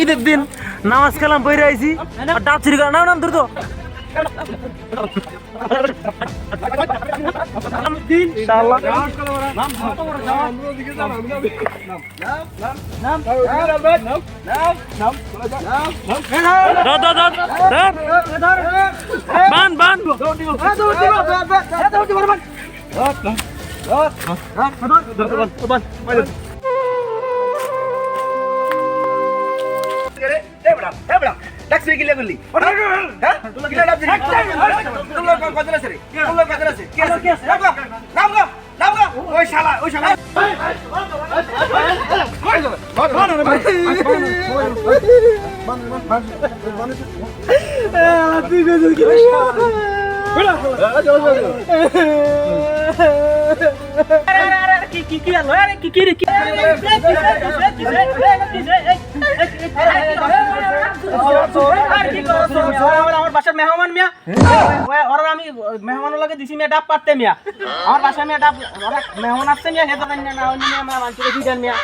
ঈদের দিন নামাজ কালাম পড়ে আইছি ডাব চুরি করা নাম বান বান দেখছি গিলা গুলি হ্যাঁ? নাম দ্রুত শালা ধর, ধর, ধর, ধর। বান বান আমার বাসার মেহমান মিয়া। ওরা আমি মেহমান লাগে দিছি মিয়া ডাব পারতে মিয়া আমার বাসা মিয়া ডাব ওরা মেহমান আসছে মিয়া হেতা না না অন্য মিয়া আমার মানুষকে দিতেন মিয়া